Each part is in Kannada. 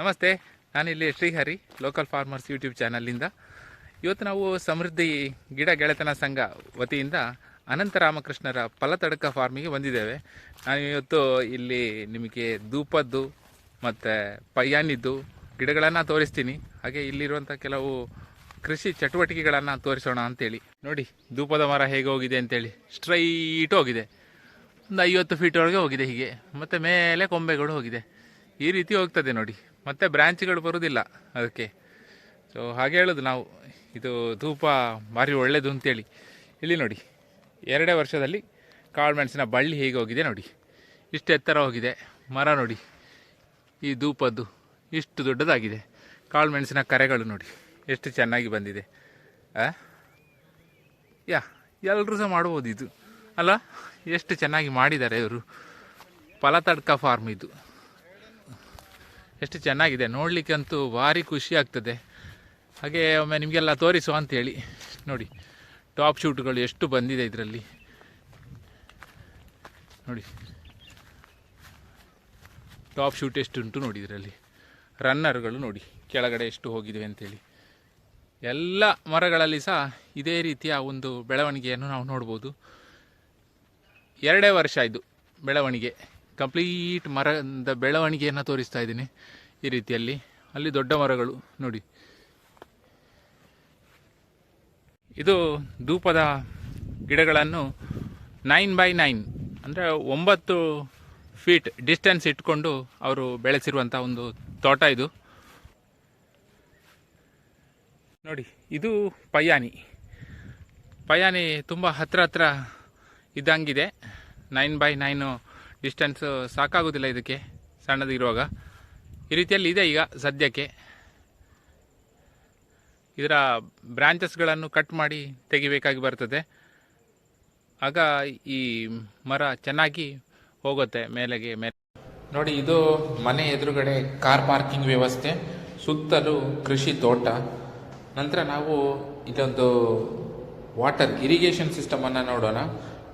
ನಮಸ್ತೆ, ನಾನಿಲ್ಲಿ ಶ್ರೀಹರಿ ಲೋಕಲ್ ಫಾರ್ಮರ್ಸ್ ಯೂಟ್ಯೂಬ್ ಚಾನಲಿಂದ ಇವತ್ತು ನಾವು ಸಮೃದ್ಧಿ ಗಿಡ ಗೆಳೆತನ ಸಂಘ ವತಿಯಿಂದ ಅನಂತ ರಾಮಕೃಷ್ಣರ ಫಲತಡಕ ಫಾರ್ಮಿಗೆ ಬಂದಿದ್ದೇವೆ. ನಾನು ಇವತ್ತು ಇಲ್ಲಿ ನಿಮಗೆ ಧೂಪದ್ದು ಮತ್ತು ಪಯ್ಯಾನಿದ್ದು ಗಿಡಗಳನ್ನು ತೋರಿಸ್ತೀನಿ. ಹಾಗೆ ಇಲ್ಲಿರುವಂಥ ಕೆಲವು ಕೃಷಿ ಚಟುವಟಿಕೆಗಳನ್ನು ತೋರಿಸೋಣ ಅಂತೇಳಿ. ನೋಡಿ ಧೂಪದ ಮರ ಹೇಗೆ ಹೋಗಿದೆ ಅಂತೇಳಿ. ಸ್ಟ್ರೈಟ್ ಹೋಗಿದೆ. ಒಂದು ಐವತ್ತು ಫೀಟ್ ಒಳಗೆ ಹೋಗಿದೆ ಹೀಗೆ. ಮತ್ತು ಮೇಲೆ ಕೊಂಬೆಗಳು ಹೋಗಿದೆ. ಈ ರೀತಿ ಹೋಗ್ತದೆ ನೋಡಿ. ಮತ್ತೆ ಬ್ರ್ಯಾಂಚ್ಗಳು ಬರೋದಿಲ್ಲ ಅದಕ್ಕೆ. ಸೊ ಹಾಗೆ ಹೇಳೋದು ನಾವು. ಇದು ಧೂಪ ಭಾರಿ ಒಳ್ಳೆಯದು ಅಂತೇಳಿ. ಇಲ್ಲಿ ನೋಡಿ, ಎರಡೇ ವರ್ಷದಲ್ಲಿ ಕಾಳು ಮೆಣಸಿನ ಬಳ್ಳಿ ಹೇಗೆ ಹೋಗಿದೆ ನೋಡಿ. ಇಷ್ಟು ಎತ್ತರ ಹೋಗಿದೆ. ಮರ ನೋಡಿ, ಈ ಧೂಪದ್ದು ಇಷ್ಟು ದೊಡ್ಡದಾಗಿದೆ. ಕಾಳು ಮೆಣಸಿನ ಕರೆಗಳು ನೋಡಿ, ಎಷ್ಟು ಚೆನ್ನಾಗಿ ಬಂದಿದೆ? ಯಾ ಎಲ್ಲರೂ ಸಹ ಮಾಡ್ಬೋದು ಇದು. ಅಲ್ಲ, ಎಷ್ಟು ಚೆನ್ನಾಗಿ ಮಾಡಿದ್ದಾರೆ ಇವರು. ಫಲತಡ್ಕ ಫಾರ್ಮ್ ಇದು. ಎಷ್ಟು ಚೆನ್ನಾಗಿದೆ. ನೋಡಲಿಕ್ಕಂತೂ ಭಾರಿ ಖುಷಿ ಆಗ್ತದೆ. ಹಾಗೆ ಒಮ್ಮೆ ನಿಮಗೆಲ್ಲ ತೋರಿಸುವ ಅಂತೇಳಿ. ನೋಡಿ, ಟಾಪ್ ಶೂಟ್ಗಳು ಎಷ್ಟು ಬಂದಿದೆ ಇದರಲ್ಲಿ. ನೋಡಿ, ಟಾಪ್ ಶೂಟ್ ಎಷ್ಟುಂಟು ನೋಡಿ ಇದರಲ್ಲಿ. ರನ್ನರ್ಗಳು ನೋಡಿ, ಕೆಳಗಡೆ ಎಷ್ಟು ಹೋಗಿದ್ವಿ ಅಂತೇಳಿ. ಎಲ್ಲ ಮರಗಳಲ್ಲಿ ಸಹ ಇದೇ ರೀತಿಯ ಒಂದು ಬೆಳವಣಿಗೆಯನ್ನು ನಾವು ನೋಡ್ಬೋದು. ಎರಡೇ ವರ್ಷ ಇದು ಬೆಳವಣಿಗೆ. ಕಂಪ್ಲೀಟ್ ಮರದ ಬೆಳವಣಿಗೆಯನ್ನು ತೋರಿಸ್ತಾ ಇದ್ದೀನಿ ಈ ರೀತಿಯಲ್ಲಿ. ಅಲ್ಲಿ ದೊಡ್ಡ ಮರಗಳು, ನೋಡಿ. ಇದು ಧೂಪದ ಗಿಡಗಳನ್ನು ನೈನ್ ಬೈ ನೈನ್, ಅಂದರೆ ಒಂಬತ್ತು ಫೀಟ್ ಡಿಸ್ಟೆನ್ಸ್ ಇಟ್ಕೊಂಡು ಅವರು ಬೆಳೆಸಿರುವಂಥ ಒಂದು ತೋಟ ಇದು. ನೋಡಿ, ಇದು ಪಯಾನಿ. ಪಯಾನಿ ತುಂಬ ಹತ್ರ ಹತ್ರ ಇದ್ದಂಗಿದೆ. ನೈನ್ ಬೈ ನೈನು ಡಿಸ್ಟೆನ್ಸ್ ಸಾಕಾಗೋದಿಲ್ಲ ಇದಕ್ಕೆ, ಸಣ್ಣದಿರುವಾಗ. ಈ ರೀತಿಯಲ್ಲಿ ಇದೆ ಈಗ ಸದ್ಯಕ್ಕೆ. ಇದರ ಬ್ರಾಂಚಸ್ಗಳನ್ನು ಕಟ್ ಮಾಡಿ ತೆಗಿಬೇಕಾಗಿ ಬರ್ತದೆ. ಆಗ ಈ ಮರ ಚೆನ್ನಾಗಿ ಹೋಗುತ್ತೆ ಮೇಲೆಗೆ ಮೇಲೆ. ನೋಡಿ, ಇದು ಮನೆ ಎದುರುಗಡೆ ಕಾರ್ ಪಾರ್ಕಿಂಗ್ ವ್ಯವಸ್ಥೆ, ಸುತ್ತಲೂ ಕೃಷಿ ತೋಟ. ನಂತರ ನಾವು ಇದೊಂದು ವಾಟರ್ ಇರಿಗೇಷನ್ ಸಿಸ್ಟಮನ್ನು ನೋಡೋಣ.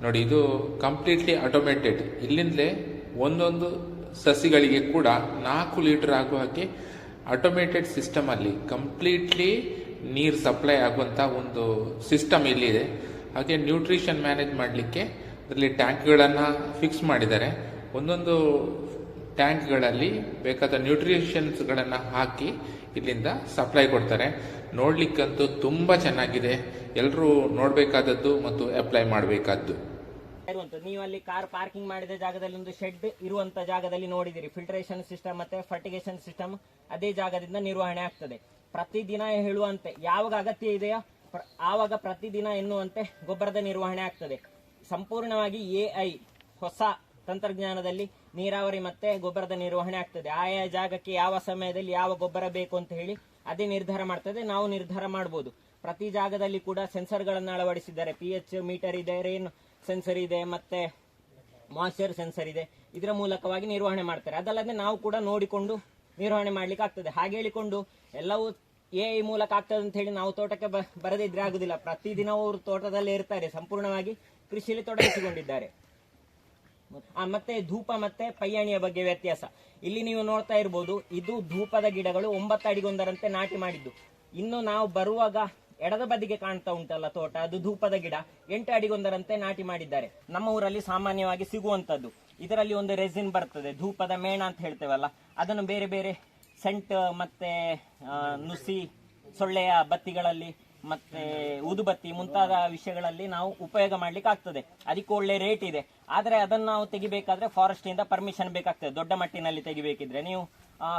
ನೋಡಿ, ಇದು ಕಂಪ್ಲೀಟ್ಲಿ ಆಟೋಮೇಟೆಡ್ ಇಲ್ಲಿಂದಲೇ ಒಂದೊಂದು ಸಸಿಗಳಿಗೆ ಕೂಡ ನಾಲ್ಕು ಲೀಟರ್ ಆಗುವ ಹಾಗೆ ಆಟೋಮೇಟೆಡ್ ಸಿಸ್ಟಮಲ್ಲಿ ಕಂಪ್ಲೀಟ್ಲಿ ನೀರು ಸಪ್ಲೈ ಆಗುವಂಥ ಒಂದು ಸಿಸ್ಟಮ್ ಇಲ್ಲಿದೆ. ಹಾಗೆ ನ್ಯೂಟ್ರಿಷನ್ ಮ್ಯಾನೇಜ್ ಮಾಡಲಿಕ್ಕೆ ಅದರಲ್ಲಿ ಟ್ಯಾಂಕ್ಗಳನ್ನು ಫಿಕ್ಸ್ ಮಾಡಿದ್ದಾರೆ. ಒಂದೊಂದು ಟ್ಯಾಂಕ್ಗಳಲ್ಲಿ ಬೇಕಾದ ನ್ಯೂಟ್ರಿಷನ್ಸ್ಗಳನ್ನು ಹಾಕಿ ಇಲ್ಲಿಂದ ಸಪ್ಲೈ ಕೊಡ್ತಾರೆ. ನೋಡಲಿಕ್ಕಂತೂ ತುಂಬ ಚೆನ್ನಾಗಿದೆ. ಎಲ್ಲರೂ ನೋಡಬೇಕಾದದ್ದು ಮತ್ತು ಅಪ್ಲೈ ಮಾಡಬೇಕಾದ್ದು. ನೀವು ಅಲ್ಲಿ ಕಾರ್ ಪಾರ್ಕಿಂಗ್ ಮಾಡಿದ ಜಾಗದಲ್ಲಿ ಒಂದು ಶೆಡ್ ಇರುವಂತ ಜಾಗದಲ್ಲಿ ನೋಡಿದಿರಿ. ಫಿಲ್ಟ್ರೇಷನ್ ಸಿಸ್ಟಮ್ ಮತ್ತೆ ಫರ್ಟಿಗೇಷನ್ ಸಿಸ್ಟಮ್ ಅದೇ ಜಾಗದಿಂದ ನಿರ್ವಹಣೆ ಆಗ್ತದೆ. ಪ್ರತಿದಿನ ಹೇಳುವಂತೆ ಯಾವಾಗ ಅಗತ್ಯ ಇದೆಯೋ ಆವಾಗ ಪ್ರತಿದಿನ ಎನ್ನುವಂತೆ ಗೊಬ್ಬರದ ನಿರ್ವಹಣೆ ಆಗ್ತದೆ. ಸಂಪೂರ್ಣವಾಗಿ ಎಐ ಹೊಸ ತಂತ್ರಜ್ಞಾನದಲ್ಲಿ ನೀರಾವರಿ ಮತ್ತೆ ಗೊಬ್ಬರದ ನಿರ್ವಹಣೆ ಆಗ್ತದೆ. ಆಯಾ ಜಾಗಕ್ಕೆ ಯಾವ ಸಮಯದಲ್ಲಿ ಯಾವ ಗೊಬ್ಬರ ಬೇಕು ಅಂತ ಹೇಳಿ ಅದೇ ನಿರ್ಧಾರ ಮಾಡ್ತದೆ. ನಾವು ನಿರ್ಧಾರ ಮಾಡಬಹುದು ಪ್ರತಿ ಜಾಗದಲ್ಲಿ ಕೂಡ ಸೆನ್ಸರ್ಗಳನ್ನು ಅಳವಡಿಸಿದ್ದಾರೆ. ಪಿ ಎಚ್ ಮೀಟರ್ ಇದೆ ರೇನ್ ಸೆನ್ಸರ್ ಇದೆ, ಮತ್ತೆ ಮಾಯ್ಚರ್ ಸೆನ್ಸರ್ ಇದೆ. ಇದರ ಮೂಲಕವಾಗಿ ನಿರ್ವಹಣೆ ಮಾಡ್ತಾರೆ. ಅದಲ್ಲದೆ ನಾವು ಕೂಡ ನೋಡಿಕೊಂಡು ನಿರ್ವಹಣೆ ಮಾಡ್ಲಿಕ್ಕೆ ಆಗ್ತದೆ. ಹಾಗೆ ಹೇಳಿಕೊಂಡು ಎಲ್ಲವೂ ಎ ಐ ಮೂಲಕ ಆಗ್ತದೆ ಅಂತ ಹೇಳಿ ನಾವು ತೋಟಕ್ಕೆ ಬರದಿದ್ರೆ ಆಗುದಿಲ್ಲ. ಪ್ರತಿದಿನ ಅವರು ತೋಟದಲ್ಲಿ ಇರ್ತಾರೆ. ಸಂಪೂರ್ಣವಾಗಿ ಕೃಷಿಯಲ್ಲಿ ತೊಡಗಿಸಿಕೊಂಡಿದ್ದಾರೆ. ಮತ್ತೆ ಧೂಪ ಮತ್ತೆ ಪೈಯಾಣಿಯ ಬಗ್ಗೆ ವ್ಯತ್ಯಾಸ. ಇಲ್ಲಿ ನೀವು ನೋಡ್ತಾ ಇರ್ಬೋದು, ಇದು ಧೂಪದ ಗಿಡಗಳು ಒಂಬತ್ತು ಅಡಿಗೊಂದರಂತೆ ನಾಟಿ ಮಾಡಿದ್ದು. ಇನ್ನು ನಾವು ಬರುವಾಗ ಎಡದ ಬದಿಗೆ ಕಾಣ್ತಾ ಉಂಟಲ್ಲ ತೋಟ, ಅದು ಧೂಪದ ಗಿಡ. ಎಂಟು ಅಡಿಗೊಂದರಂತೆ ನಾಟಿ ಮಾಡಿದ್ದಾರೆ. ನಮ್ಮ ಊರಲ್ಲಿ ಸಾಮಾನ್ಯವಾಗಿ ಸಿಗುವಂತದ್ದು ಇದರಲ್ಲಿ ಒಂದು ರೆಸಿನ್ ಬರ್ತದೆ, ಧೂಪದ ಮೇಣ ಅಂತ ಹೇಳ್ತೇವಲ್ಲ. ಅದನ್ನು ಬೇರೆ ಬೇರೆ ಸೆಂಟ್ ಮತ್ತೆ ನುಸಿ, ಸೊಳ್ಳೆಯ ಬತ್ತಿಗಳಲ್ಲಿ ಮತ್ತೆ ಊದುಬತ್ತಿ ಮುಂತಾದ ವಿಷಯಗಳಲ್ಲಿ ನಾವು ಉಪಯೋಗ ಮಾಡ್ಲಿಕ್ಕೆ ಆಗ್ತದೆ. ಅದಕ್ಕೆ ಒಳ್ಳೆ ರೇಟ್ ಇದೆ. ಆದ್ರೆ ಅದನ್ನು ನಾವು ತೆಗಿಬೇಕಾದ್ರೆ ಫಾರೆಸ್ಟ್ ಇಂದ ಪರ್ಮಿಷನ್ ಬೇಕಾಗ್ತದೆ. ದೊಡ್ಡ ಮಟ್ಟಿನಲ್ಲಿ ತೆಗಿಬೇಕಿದ್ರೆ ನೀವು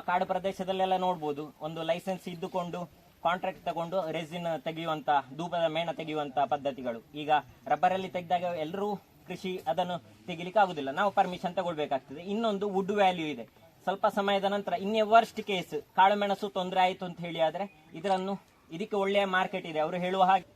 ಕಾಡು ಪ್ರದೇಶದಲ್ಲೆಲ್ಲ ನೋಡ್ಬೋದು. ಒಂದು ಲೈಸೆನ್ಸ್ ಇದ್ದುಕೊಂಡು ಕಾಂಟ್ರಾಕ್ಟ್ ತಗೊಂಡು ರೆಸಿನ್ ತೆಗೆಯುವಂತ, ಧೂಪದ ಮೇಣ ತೆಗೆಯುವಂತ ಪದ್ಧತಿಗಳು. ಈಗ ರಬ್ಬರ್ ಅಲ್ಲಿ ತೆಗೆದಾಗ ಎಲ್ಲರೂ ಕೃಷಿ ಅದನ್ನು ತೆಗಿಲಿಕ್ಕೆ ಆಗುದಿಲ್ಲ. ನಾವು ಪರ್ಮಿಷನ್ ತಗೊಳ್ಬೇಕಾಗ್ತದೆ. ಇನ್ನೊಂದು ವುಡ್ ವ್ಯಾಲ್ಯೂ ಇದೆ. ಸ್ವಲ್ಪ ಸಮಯದ ನಂತರ ಇನ್ನೇ ವರ್ಸ್ಟ್ ಕೇಸ್ ಕಾಳುಮೆಣಸು ತೊಂದರೆ ಆಯಿತು ಅಂತ ಹೇಳಿ ಆದ್ರೆ ಇದರನ್ನು ಇದಕ್ಕೆ ಒಳ್ಳೆಯ ಮಾರ್ಕೆಟ್ ಇದೆ. ಅವರು ಹೇಳುವ ಹಾಗೆ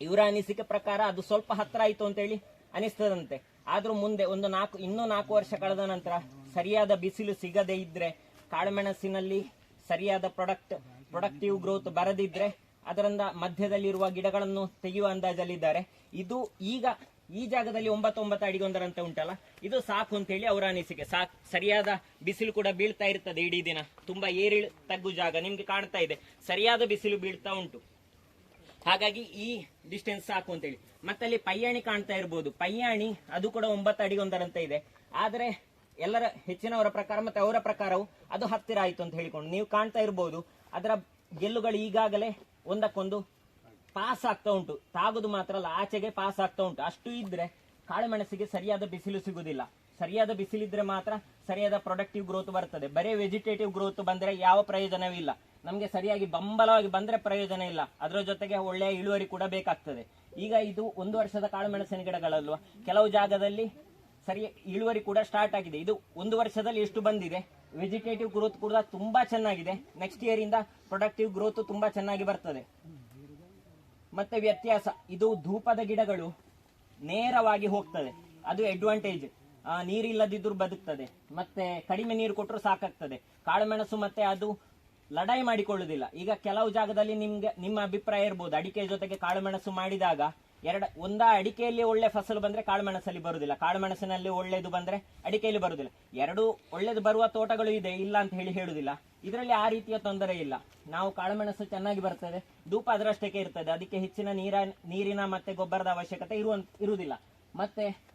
ಇವರ ಅನಿಸಿಕೆ ಪ್ರಕಾರ ಅದು ಸ್ವಲ್ಪ ಹತ್ರ ಆಯಿತು ಅಂತ ಹೇಳಿ ಅನಿಸ್ತದಂತೆ. ಆದ್ರೂ ಮುಂದೆ ಒಂದು ನಾಲ್ಕು, ಇನ್ನೂ ನಾಲ್ಕು ವರ್ಷ ಕಳೆದ ನಂತರ ಸರಿಯಾದ ಬಿಸಿಲು ಸಿಗದೇ ಇದ್ರೆ ಕಾಳುಮೆಣಸಿನಲ್ಲಿ ಸರಿಯಾದ ಪ್ರೊಡಕ್ಟ್ ಪ್ರೊಡಕ್ಟಿವ್ ಗ್ರೋತ್ ಬರದಿದ್ರೆ ಅದರಿಂದ ಮಧ್ಯದಲ್ಲಿರುವ ಗಿಡಗಳನ್ನು ತೆಗೆಯುವ ಅಂದಾಜಲ್ಲಿದ್ದಾರೆ. ಇದು ಈಗ ಈ ಜಾಗದಲ್ಲಿ ಒಂಬತ್ತೊಂಬತ್ತು ಅಡಿಗೊಂದರಂತೆ ಉಂಟಲ್ಲ? ಇದು ಸಾಕು ಅಂತ ಹೇಳಿ ಅವರ ಅನಿಸಿಕೆ. ಸಾಕು, ಸರಿಯಾದ ಬಿಸಿಲು ಕೂಡ ಬೀಳ್ತಾ ಇರ್ತದೆ ಇಡೀ ದಿನ. ತುಂಬಾ ಏರಿಳು ತಗ್ಗು ಜಾಗ ನಿಮ್ಗೆ ಕಾಣ್ತಾ ಇದೆ. ಸರಿಯಾದ ಬಿಸಿಲು ಬೀಳ್ತಾ ಉಂಟು. ಹಾಗಾಗಿ ಈ ಡಿಸ್ಟೆನ್ಸ್ ಸಾಕು ಅಂತೇಳಿ. ಮತ್ತಲ್ಲಿ ಪಯ್ಯಾಣಿ ಕಾಣ್ತಾ ಇರ್ಬೋದು. ಪಯ್ಯಾಣಿ ಅದು ಕೂಡ ಒಂಬತ್ತು ಅಡಿಗೊಂದರಂತೆ ಇದೆ. ಆದರೆ ಎಲ್ಲರ ಹೆಚ್ಚಿನವರ ಪ್ರಕಾರ ಮತ್ತೆ ಅವರ ಪ್ರಕಾರವು ಅದು ಹತ್ತಿರ ಆಯಿತು ಅಂತ ಹೇಳಿಕೊಂಡು ನೀವು ಕಾಣ್ತಾ ಇರ್ಬೋದು. ಅದರ ಗೆಲ್ಲುಗಳು ಈಗಾಗಲೇ ಒಂದಕ್ಕೊಂದು ಪಾಸ್ ಆಗ್ತಾ ಉಂಟು. ತಾಗುದು ಮಾತ್ರ ಅಲ್ಲ, ಆಚೆಗೆ ಪಾಸ್ ಆಗ್ತಾ ಉಂಟು. ಅಷ್ಟು ಇದ್ರೆ ಕಾಳುಮೆಣಸಿಗೆ ಸರಿಯಾದ ಬಿಸಿಲು ಸಿಗುದಿಲ್ಲ. ಸರಿಯಾದ ಬಿಸಿಲಿದ್ರೆ ಮಾತ್ರ ಸರಿಯಾದ ಪ್ರೊಡಕ್ಟಿವ್ ಗ್ರೋತ್ ಬರ್ತದೆ. ಬರೀ ವೆಜಿಟೇಟಿವ್ ಗ್ರೋತ್ ಬಂದ್ರೆ ಯಾವ ಪ್ರಯೋಜನವೂ ಇಲ್ಲ. ನಮಗೆ ಸರಿಯಾಗಿ ಬಂಬಲವಾಗಿ ಬಂದ್ರೆ ಪ್ರಯೋಜನ ಇಲ್ಲ. ಅದರ ಜೊತೆಗೆ ಒಳ್ಳೆಯ ಇಳುವರಿ ಕೂಡ ಬೇಕಾಗ್ತದೆ. ಈಗ ಇದು ಒಂದು ವರ್ಷದ ಕಾಳುಮೆಣಸಿನ ಗಿಡಗಳಲ್ವಾ? ಕೆಲವು ಜಾಗದಲ್ಲಿ ಸರಿ ಇಳುವರಿ ಕೂಡ ಸ್ಟಾರ್ಟ್ ಆಗಿದೆ. ಇದು ಒಂದು ವರ್ಷದಲ್ಲಿ ಎಷ್ಟು ಬಂದಿದೆ? ವೆಜಿಟೇಟಿವ್ ಗ್ರೋತ್ ಕೂಡ ತುಂಬಾ ಚೆನ್ನಾಗಿದೆ. ನೆಕ್ಸ್ಟ್ ಇಯರ್ ಇಂದ ಪ್ರೊಡಕ್ಟಿವ್ ಗ್ರೋತ್ ತುಂಬಾ ಚೆನ್ನಾಗಿ ಬರ್ತದೆ. ಮತ್ತೆ ವ್ಯತ್ಯಾಸ, ಇದು ಧೂಪದ ಗಿಡಗಳು ನೇರವಾಗಿ ಹೋಗ್ತದೆ. ಅದು ಅಡ್ವಾಂಟೇಜ್ ನೀರಿಲ್ಲದಿದ್ರೂ ಬದುಕ್ತದೆ. ಮತ್ತೆ ಕಡಿಮೆ ನೀರು ಕೊಟ್ಟರು ಸಾಕಾಗ್ತದೆ. ಕಾಳುಮೆಣಸು ಮತ್ತೆ ಅದು ಲಡಾಯಿ ಮಾಡಿಕೊಳ್ಳುವುದಿಲ್ಲ ಈಗ ಕೆಲವು ಜಾಗದಲ್ಲಿ ನಿಮ್ಗೆ, ನಿಮ್ಮ ಅಭಿಪ್ರಾಯ ಇರ್ಬೋದು. ಅಡಿಕೆ ಜೊತೆಗೆ ಕಾಳುಮೆಣಸು ಮಾಡಿದಾಗ ಎರಡ, ಒಂದ ಅಡಿಕೆಯಲ್ಲಿ ಒಳ್ಳೆ ಫಸಲು ಬಂದ್ರೆ ಕಾಳುಮೆಣಸಲ್ಲಿ ಬರುದಿಲ್ಲ. ಕಾಳುಮೆಣಸಿನಲ್ಲಿ ಒಳ್ಳೇದು ಬಂದ್ರೆ ಅಡಿಕೆಯಲ್ಲಿ ಬರುದಿಲ್ಲ. ಎರಡು ಒಳ್ಳೇದು ಬರುವ ತೋಟಗಳು ಇದೆ, ಇಲ್ಲ ಅಂತ ಹೇಳಿ ಹೇಳುದಿಲ್ಲ. ಇದರಲ್ಲಿ ಆ ರೀತಿಯ ತೊಂದರೆ ಇಲ್ಲ. ನಾವು ಕಾಳುಮೆಣಸು ಚೆನ್ನಾಗಿ ಬರ್ತದೆ, ಧೂಪ ಅದರಷ್ಟಕ್ಕೆ ಇರ್ತದೆ. ಅದಕ್ಕೆ ಹೆಚ್ಚಿನ ನೀರ, ನೀರಿನ ಮತ್ತೆ ಗೊಬ್ಬರದ ಅವಶ್ಯಕತೆ ಇರುವಂತ ಇರುವುದಿಲ್ಲ. ಮತ್ತೆ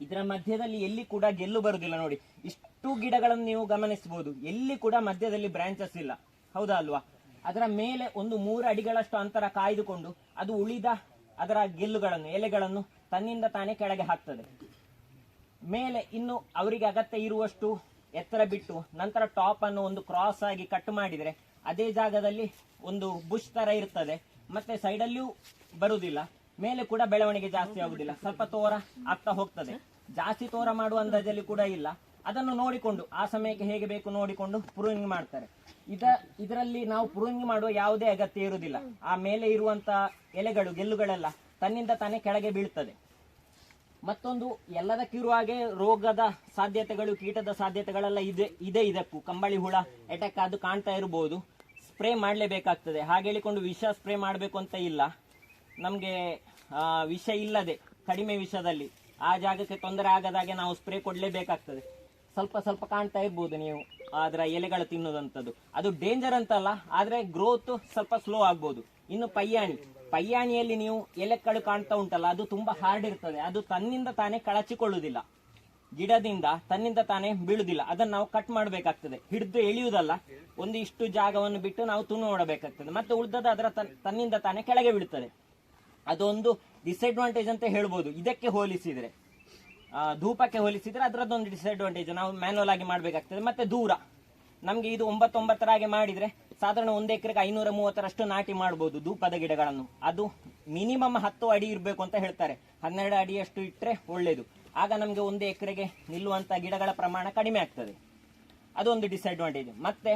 ಇದರ ಮಧ್ಯದಲ್ಲಿ ಎಲ್ಲಿ ಕೂಡ ಗೆಲ್ಲು ಬರುದಿಲ್ಲ ನೋಡಿ. ಇಷ್ಟು ಗಿಡಗಳನ್ನು ನೀವು ಗಮನಿಸಬಹುದು. ಎಲ್ಲಿ ಕೂಡ ಮಧ್ಯದಲ್ಲಿ ಬ್ರಾಂಚಸ್ ಇಲ್ಲ. ಹೌದಾ ಅಲ್ವಾ? ಅದರ ಮೇಲೆ ಒಂದು ಮೂರು ಅಡಿಗಳಷ್ಟು ಅಂತರ ಕಾಯ್ದುಕೊಂಡು ಅದು ಉಳಿದ ಅದರ ಗೆಲ್ಲುಗಳನ್ನು, ಎಲೆಗಳನ್ನು ತನ್ನಿಂದ ತಾನೇ ಕೆಳಗೆ ಹಾಕ್ತದೆ. ಮೇಲೆ ಇನ್ನು ಅವರಿಗೆ ಅಗತ್ಯ ಇರುವಷ್ಟು ಎತ್ತರ ಬಿಟ್ಟು ನಂತರ ಟಾಪ್ ಅನ್ನು ಒಂದು ಕ್ರಾಸ್ ಆಗಿ ಕಟ್ ಮಾಡಿದರೆ ಅದೇ ಜಾಗದಲ್ಲಿ ಒಂದು ಬುಷ್ ತರ ಇರ್ತದೆ. ಮತ್ತೆ ಸೈಡಲ್ಲಿಯೂ ಬರುವುದಿಲ್ಲ. ಮೇಲೆ ಕೂಡ ಬೆಳವಣಿಗೆ ಜಾಸ್ತಿ ಆಗುದಿಲ್ಲ ಸ್ವಲ್ಪ ತೋರ ಆಗ್ತಾ ಹೋಗ್ತದೆ. ಜಾಸ್ತಿ ತೋರ ಮಾಡುವ ಅಂದಾಜಲ್ಲಿ ಕೂಡ ಇಲ್ಲ. ಅದನ್ನು ನೋಡಿಕೊಂಡು, ಆ ಸಮಯಕ್ಕೆ ಹೇಗೆ ಬೇಕು ನೋಡಿಕೊಂಡು ಪ್ರೂನಿಂಗ್ ಮಾಡ್ತಾರೆ. ಇದ, ಇದರಲ್ಲಿ ನಾವು ಪ್ರೂನಿಂಗ್ ಮಾಡುವ ಯಾವುದೇ ಅಗತ್ಯ ಇರುವುದಿಲ್ಲ. ಆ ಮೇಲೆ ಇರುವಂತಹ ಎಲೆಗಳು, ಗೆಲ್ಲುಗಳೆಲ್ಲ ತನ್ನಿಂದ ತಾನೇ ಕೆಳಗೆ ಬೀಳ್ತದೆ. ಮತ್ತೊಂದು ಎಲ್ಲದಕ್ಕಿರುವ ಹಾಗೆ ರೋಗದ ಸಾಧ್ಯತೆಗಳು, ಕೀಟದ ಸಾಧ್ಯತೆಗಳೆಲ್ಲ ಇದೆ ಇದೆ ಇದಕ್ಕೂ. ಕಂಬಳಿ ಹುಳ ಅಟ್ಯಾಕ್ ಅದು ಕಾಣ್ತಾ ಇರಬಹುದು ಸ್ಪ್ರೇ ಮಾಡಲೇಬೇಕಾಗ್ತದೆ. ಹಾಗೆ ಹೇಳಿಕೊಂಡು ವಿಷ ಸ್ಪ್ರೇ ಮಾಡಬೇಕು ಅಂತ ಇಲ್ಲ. ನಮಗೆ ವಿಷ ಇಲ್ಲದೆ, ಕಡಿಮೆ ವಿಷದಲ್ಲಿ ಆ ಜಾಗಕ್ಕೆ ತೊಂದರೆ ಆಗದಾಗೆ ನಾವು ಸ್ಪ್ರೇ ಕೊಡಲೇಬೇಕಾಗ್ತದೆ. ಸ್ವಲ್ಪ ಸ್ವಲ್ಪ ಕಾಣ್ತಾ ಇರ್ಬೋದು ನೀವು. ಅದರ ಎಲೆಗಳು ತಿನ್ನೋದಂಥದ್ದು ಅದು ಡೇಂಜರ್ ಅಂತಲ್ಲ, ಆದ್ರೆ ಗ್ರೋತ್ ಸ್ವಲ್ಪ ಸ್ಲೋ ಆಗ್ಬೋದು. ಇನ್ನು ಪಯ್ಯಾಣಿ. ಪಯ್ಯಾಣಿಯಲ್ಲಿ ನೀವು ಎಲೆಗಳು ಕಾಣ್ತಾ ಉಂಟಲ್ಲ, ಅದು ತುಂಬಾ ಹಾರ್ಡ್ ಇರ್ತದೆ. ಅದು ತನ್ನಿಂದ ತಾನೇ ಕಳಚಿಕೊಳ್ಳುವುದಿಲ್ಲ. ಗಿಡದಿಂದ ತನ್ನಿಂದ ತಾನೇ ಬೀಳುದಿಲ್ಲ ಅದನ್ನ ನಾವು ಕಟ್ ಮಾಡಬೇಕಾಗ್ತದೆ. ಹಿಡಿದು ಎಳೆಯುವುದಲ್ಲ. ಒಂದು ಇಷ್ಟು ಜಾಗವನ್ನು ಬಿಟ್ಟು ನಾವು ತುಣು ನೋಡಬೇಕಾಗ್ತದೆ. ಮತ್ತೆ ಉಳಿದದ ಅದರ ತನ್- ತನ್ನಿಂದ ತಾನೇ ಕೆಳಗೆ ಬೀಳುತ್ತದೆ. ಅದೊಂದು ಡಿಸ್ಅಡ್ವಾಂಟೇಜ್ ಅಂತ ಹೇಳ್ಬೋದು. ಇದಕ್ಕೆ ಹೋಲಿಸಿದ್ರೆ. ಧೂಪಕ್ಕೆ ಹೋಲಿಸಿದ್ರೆ ಅದರದ್ದೊಂದು ಡಿಸ್ಅಡ್ವಾಂಟೇಜ್ ನಾವು ಮ್ಯಾನುವಲ್ ಆಗಿ ಮಾಡಬೇಕಾಗ್ತದೆ. ಮತ್ತೆ ದೂರ. ನಮಗೆ ಇದು ಒಂಬತ್ತೊಂಬತ್ತರ ಹಾಗೆ ಮಾಡಿದ್ರೆ ಸಾಧಾರಣ ಒಂದು ಎಕರೆಗೆ ಐನೂರ ಮೂವತ್ತರಷ್ಟು ನಾಟಿ ಮಾಡಬಹುದು ಧೂಪದ ಗಿಡಗಳನ್ನು. ಅದು ಮಿನಿಮಮ್ ಹತ್ತು ಅಡಿ ಇರಬೇಕು ಅಂತ ಹೇಳ್ತಾರೆ. ಹನ್ನೆರಡು ಅಡಿಯಷ್ಟು ಇಟ್ಟರೆ ಒಳ್ಳೆಯದು ಆಗ ನಮಗೆ ಒಂದು ಎಕರೆಗೆ ನಿಲ್ಲುವಂಥ ಗಿಡಗಳ ಪ್ರಮಾಣ ಕಡಿಮೆ ಆಗ್ತದೆ. ಅದೊಂದು ಡಿಸ್ಅಡ್ವಾಂಟೇಜ್ ಮತ್ತೆ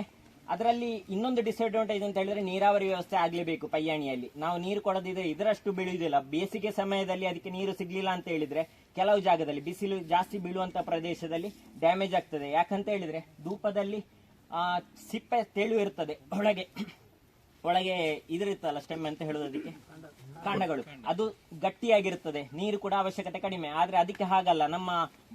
ಅದರಲ್ಲಿ ಇನ್ನೊಂದು ಡಿಸ್ಅಡ್ವಾಂಟೇಜ್ ಅಂತ ಹೇಳಿದ್ರೆ ನೀರಾವರಿ ವ್ಯವಸ್ಥೆ ಆಗಲೇಬೇಕು ಪಯ್ಯಾಣಿಯಲ್ಲಿ. ನಾವು ನೀರು ಕೊಡದಿದ್ರೆ ಇದರಷ್ಟು ಬೆಳೆಯುವುದಿಲ್ಲ ಬೇಸಿಗೆ ಸಮಯದಲ್ಲಿ ಅದಕ್ಕೆ ನೀರು ಸಿಗ್ಲಿಲ್ಲ ಅಂತ ಹೇಳಿದ್ರೆ ಕೆಲವು ಜಾಗದಲ್ಲಿ ಬಿಸಿಲು ಜಾಸ್ತಿ ಬೀಳುವಂತ ಪ್ರದೇಶದಲ್ಲಿ ಡ್ಯಾಮೇಜ್ ಆಗ್ತದೆ. ಯಾಕಂತ ಹೇಳಿದ್ರೆ ಧೂಪದಲ್ಲಿ ಆ, ಸಿಪ್ಪೆ ತೆಳು ಇರ್ತದೆ ಒಳಗೆ. ಒಳಗೆ ಇದಿರುತ್ತಲ್ಲ ಸ್ಟೆಮ್ ಅಂತ ಹೇಳೋದು ಅದಕ್ಕೆ? ಕಾಂಡಗಳು. ಅದು ಗಟ್ಟಿಯಾಗಿರುತ್ತದೆ ನೀರು ಕೂಡ ಅವಶ್ಯಕತೆ ಕಡಿಮೆ. ಆದ್ರೆ ಅದಕ್ಕೆ ಹಾಗಲ್ಲ. ನಮ್ಮ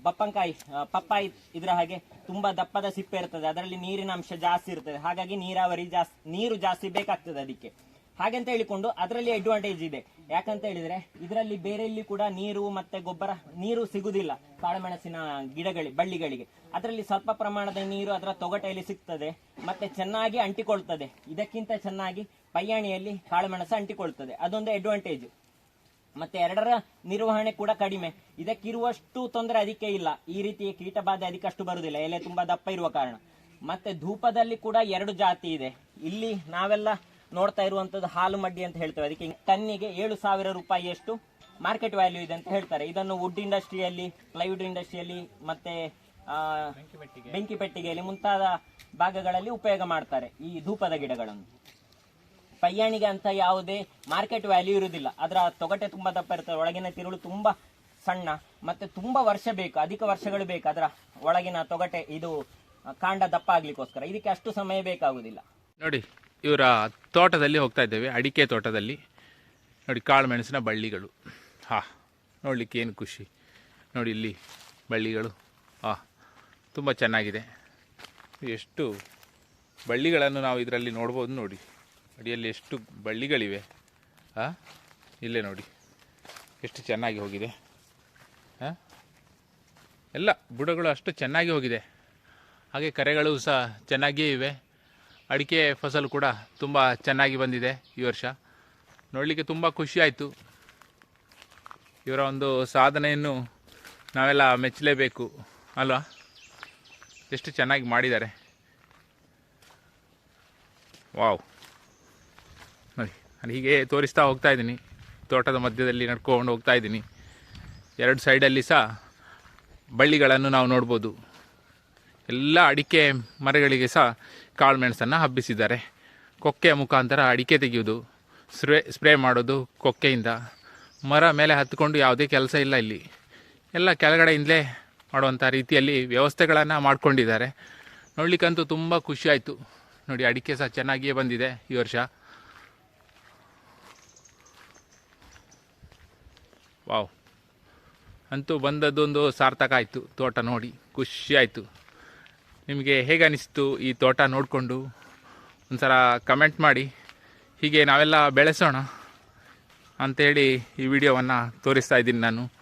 ಬಪ್ಪಂಕಾಯಿ ಪಪ್ಪಾಯಿ ಇದ್ರ ಹಾಗೆ ತುಂಬಾ ದಪ್ಪದ ಸಿಪ್ಪೆ ಇರ್ತದೆ. ಅದರಲ್ಲಿ ನೀರಿನ ಅಂಶ ಜಾಸ್ತಿ ಇರ್ತದೆ. ಹಾಗಾಗಿ ನೀರಾವರಿ ಜಾಸ್ತಿ ನೀರು ಜಾಸ್ತಿ ಬೇಕಾಗ್ತದೆ ಅದಕ್ಕೆ. ಹಾಗಂತ ಹೇಳಿಕೊಂಡು ಅದರಲ್ಲಿ ಅಡ್ವಾಂಟೇಜ್ ಇದೆ. ಯಾಕಂತ ಹೇಳಿದ್ರೆ ಇದರಲ್ಲಿ ಬೇರೆಯಲ್ಲಿ ಕೂಡ ನೀರು ಮತ್ತೆ ಗೊಬ್ಬರ, ನೀರು ಸಿಗುದಿಲ್ಲ. ಕಾಳುಮೆಣಸಿನ ಗಿಡಗಳಿಗೆ, ಬಳ್ಳಿಗಳಿಗೆ. ಅದರಲ್ಲಿ ಸ್ವಲ್ಪ ಪ್ರಮಾಣದ ನೀರು ಅದರ ತೊಗಟೆಯಲ್ಲಿ ಸಿಗ್ತದೆ. ಮತ್ತೆ ಚೆನ್ನಾಗಿ ಅಂಟಿಕೊಳ್ತದೆ. ಇದಕ್ಕಿಂತ ಚೆನ್ನಾಗಿ ಪಯ್ಯಾಣಿಯಲ್ಲಿ ಕಾಳುಮೆಣಸು ಅಂಟಿಕೊಳ್ತದೆ. ಅದೊಂದು ಅಡ್ವಾಂಟೇಜ್ ಮತ್ತೆ ಎರಡರ ನಿರ್ವಹಣೆ ಕೂಡ ಕಡಿಮೆ. ಇದಕ್ಕಿರುವಷ್ಟು ತೊಂದರೆ ಅದಕ್ಕೆ ಇಲ್ಲ. ಈ ರೀತಿಯ ಕೀಟಬಾಧೆ ಅದಕ್ಕಷ್ಟು ಬರುವುದಿಲ್ಲ. ಎಲೆ ತುಂಬಾ ದಪ್ಪ ಇರುವ ಕಾರಣ. ಮತ್ತೆ ಧೂಪದಲ್ಲಿ ಕೂಡ ಎರಡು ಜಾತಿ ಇದೆ. ಇಲ್ಲಿ ನಾವೆಲ್ಲ ನೋಡ್ತಾ ಇರುವಂತದ್ದು ಹಾಲು ಮಡ್ಡಿ ಅಂತ ಹೇಳ್ತೇವೆ. ಅದಕ್ಕೆ ಟನ್ನಿಗೆ ಏಳು ಸಾವಿರ ರೂಪಾಯಿಯಷ್ಟು ಮಾರ್ಕೆಟ್ ವ್ಯಾಲ್ಯೂ ಇದೆ ಅಂತ ಹೇಳ್ತಾರೆ. ಇದನ್ನು ವುಡ್ ಇಂಡಸ್ಟ್ರಿಯಲ್ಲಿ ಪ್ಲೈವುಡ್ ಇಂಡಸ್ಟ್ರಿಯಲ್ಲಿ ಮತ್ತೆ ಆ, ಬೆಂಕಿ ಪೆಟ್ಟಿಗೆಯಲ್ಲಿ ಮುಂತಾದ ಭಾಗಗಳಲ್ಲಿ ಉಪಯೋಗ ಮಾಡ್ತಾರೆ ಈ ಧೂಪದ ಗಿಡಗಳನ್ನು. ಪಯ್ಯಾಣಿಗೆ ಅಂತ ಯಾವುದೇ ಮಾರ್ಕೆಟ್ ವ್ಯಾಲ್ಯೂ ಇರುವುದಿಲ್ಲ. ಅದರ ತೊಗಟೆ ತುಂಬ ದಪ್ಪ ಇರ್ತದೆ. ಒಳಗಿನ ತಿರುಳು ತುಂಬ ಸಣ್ಣ, ಮತ್ತೆ ತುಂಬ ವರ್ಷ ಬೇಕು, ಅಧಿಕ ವರ್ಷಗಳು ಬೇಕು. ಅದರ ಒಳಗಿನ ತೊಗಟೆ ಇದು ಕಾಂಡ ದಪ್ಪ ಆಗ್ಲಿಕ್ಕೋಸ್ಕರ. ಇದಕ್ಕೆ ಅಷ್ಟು ಸಮಯ ಬೇಕಾಗುವುದಿಲ್ಲ ನೋಡಿ, ಇವರ ತೋಟದಲ್ಲಿ ಹೋಗ್ತಾ ಇದ್ದೇವೆ, ಅಡಿಕೆ ತೋಟದಲ್ಲಿ. ನೋಡಿ ಕಾಳು ಮೆಣಸಿನ ಬಳ್ಳಿಗಳು. ಹಾ, ನೋಡಲಿಕ್ಕೆ ಏನು ಖುಷಿ. ನೋಡಿ, ಇಲ್ಲಿ ಬಳ್ಳಿಗಳು. ಹಾ, ತುಂಬ ಚೆನ್ನಾಗಿದೆ. ಎಷ್ಟು ಬಳ್ಳಿಗಳನ್ನು ನಾವು ಇದರಲ್ಲಿ ನೋಡ್ಬೋದು ನೋಡಿ. ಅಡಿಯಲ್ಲಿ ಎಷ್ಟು ಬಳ್ಳಿಗಳಿವೆ? ಹಾಂ ಇಲ್ಲೇ ನೋಡಿ. ಎಷ್ಟು ಚೆನ್ನಾಗಿ ಹೋಗಿದೆ. ಹಾಂ ಎಲ್ಲ ಬುಡಗಳು ಅಷ್ಟು ಚೆನ್ನಾಗಿ ಹೋಗಿದೆ. ಹಾಗೆ ಕರೆಗಳು ಸಹ ಚೆನ್ನಾಗಿಯೇ ಇವೆ. ಅಡಿಕೆ ಫಸಲು ಕೂಡ ತುಂಬ ಚೆನ್ನಾಗಿ ಬಂದಿದೆ ಈ ವರ್ಷ. ನೋಡಲಿಕ್ಕೆ ತುಂಬ ಖುಷಿ ಆಯಿತು. ಇವರ ಒಂದು ಸಾಧನೆಯನ್ನು ನಾವೆಲ್ಲ ಮೆಚ್ಚಲೇಬೇಕು, ಅಲ್ವಾ? ಎಷ್ಟು ಚೆನ್ನಾಗಿ ಮಾಡಿದ್ದಾರೆ. ವಾವ್. ಹೀಗೆ ತೋರಿಸ್ತಾ ಹೋಗ್ತಾ ಇದ್ದೀನಿ. ತೋಟದ ಮಧ್ಯದಲ್ಲಿ ನಡ್ಕೊಂಡು ಹೋಗ್ತಾ ಇದ್ದೀನಿ. ಎರಡು ಸೈಡಲ್ಲಿ ಸಹ ಬಳ್ಳಿಗಳನ್ನು ನಾವು ನೋಡ್ಬೋದು. ಎಲ್ಲ ಅಡಿಕೆ ಮರಗಳಿಗೆ ಸಹ ಕಾಳುಮೆಣಸನ್ನು ಹಬ್ಬಿಸಿದ್ದಾರೆ. ಕೊಕ್ಕೆಯ ಮುಖಾಂತರ ಅಡಿಕೆ ತೆಗೆಯೋದು ಸ್ಪ್ರೇ ಸ್ಪ್ರೇ ಮಾಡೋದು ಕೊಕ್ಕೆಯಿಂದ. ಮರ ಮೇಲೆ ಹತ್ಕೊಂಡು ಯಾವುದೇ ಕೆಲಸ ಇಲ್ಲ ಇಲ್ಲಿ. ಎಲ್ಲ ಕೆಳಗಡೆಯಿಂದಲೇ ಮಾಡುವಂಥ ರೀತಿಯಲ್ಲಿ ವ್ಯವಸ್ಥೆಗಳನ್ನು ಮಾಡ್ಕೊಂಡಿದ್ದಾರೆ. ನೋಡಲಿಕ್ಕಂತೂ ತುಂಬ ಖುಷಿಯಾಯಿತು ನೋಡಿ, ಅಡಿಕೆ ಸಹ ಚೆನ್ನಾಗಿಯೇ ಬಂದಿದೆ ಈ ವರ್ಷ. ವಾವ್. ಅಂತೂ ಬಂದದ್ದೊಂದು ಸಾರ್ಥಕ ಆಯಿತು, ತೋಟ ನೋಡಿ. ಖುಷಿ ಆಯಿತು. ನಿಮಗೆ ಹೇಗೆ ಅನಿಸ್ತು ಈ ತೋಟ ನೋಡಿಕೊಂಡು? ಒಂದ್ಸಲ ಕಮೆಂಟ್ ಮಾಡಿ. ಹೀಗೆ ನಾವೆಲ್ಲ ಬೆಳೆಸೋಣ ಅಂಥೇಳಿ ಈ ವಿಡಿಯೋವನ್ನು ತೋರಿಸ್ತಾ ಇದ್ದೀನಿ ನಾನು.